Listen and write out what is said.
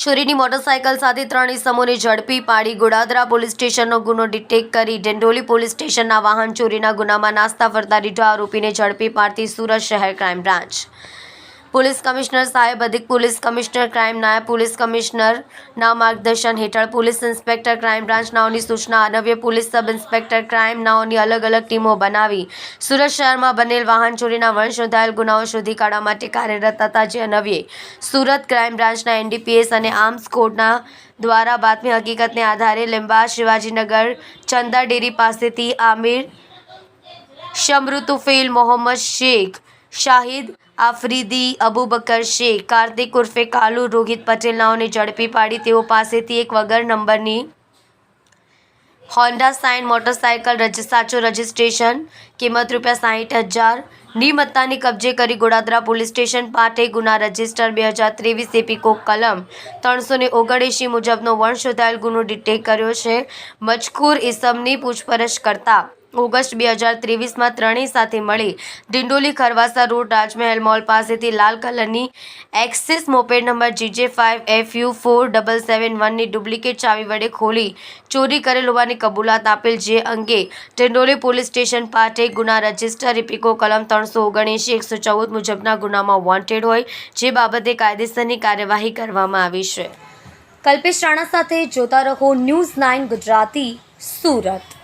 ચોરીની મોટરસાયકલ સાથે ત્રણ ઇસમોને ઝડપી પાડી ગોડાદરા પોલીસ સ્ટેશનનો ગુનો ડિટેક્ટ કરી ડિંડોલી પોલીસ સ્ટેશનના વાહન ચોરીના ગુનામાં નાસ્તા ફરતા રીઢા આરોપીને ઝડપી પાડતી સુરત શહેર ક્રાઇમ બ્રાન્ચ. પોલીસ કમિશનર સાહેબ અધિક પોલીસ કમિશનર, ક્રાઇમ નાયબ પોલીસ કમિશનરના માર્ગદર્શન હેઠળ પોલીસ ઇન્સ્પેક્ટર, ક્રાઇમ બ્રાન્ચ નાઓની સૂચના, અનવ્ય પોલીસ સબ ઇન્સ્પેક્ટર, ક્રાઇમ નાઓની અલગ અલગ ટીમો બનાવી. સુરત શહેરમાં બનેલ વાહન ચોરીના વંશ નોંધાયેલ ગુનાઓ શોધી કાઢવા માટે કાર્યરત હતા જે અનવ્યે. સુરત ક્રાઇમ બ્રાન્ચના એનડીપીએસ અને આર્મ્સ કોડના દ્વારા બાતમી હકીકતને આધારે લીંબા શિવાજીનગર, ચંદા ડેરી પાસેથી આમિર, શમૃતુફેલ મોહમ્મદ શેખ શાહિદ આફરીદી, અબુબકર શેખ, કાર્તિક ઉર્ફે કાલુ, રોહિત પટેલ નાઓને ઝડપી પાડી તેઓ પાસેથી એક વગર નંબરની હોન્ડા સાઇન મોટરસાયકલ રજ, સાચો રજિસ્ટ્રેશન, કિંમત રૂપિયા સાહીઠ હજાર, ની મત્તાની કબજે કરી ગોડાદરા પોલીસ સ્ટેશન પાટે ગુના રજિસ્ટર બે હજાર ત્રેવીસ એપીકો કલમ ત્રણસો ને ઓગણએંશી મુજબનો વણ શોધાયેલ ગુનો ડિટેક કર્યો છે. મજકૂર ઇસમની પૂછપરછ કરતા ઓગસ્ટ બે હજાર ત્રેવીસમાં ત્રણેય સાથે મળી ડિંડોલી ખરવાસા રોડ રાજમહેલ મોલ પાસેથી લાલ કલરની access moped number GJ five F U four double seven વનની ડુપ્લિકેટ ચાવી વડે ખોલી ચોરી કરેલ હોવાની કબૂલાત આપેલ જે અંગે ડિંડોલી પોલીસ સ્ટેશન પાટે ગુના રજિસ્ટર ઇપિકો કલમ ત્રણસો ઓગણએંશી, એકસો ચૌદ મુજબના ગુનામાં વોન્ટેડ હોય જે બાબતે કાયદેસરની કાર્યવાહી કરવામાં આવી છે. કલ્પેશ રાણા સાથે જોતા રહો ન્યૂઝ નાઇન ગુજરાતી સુરત.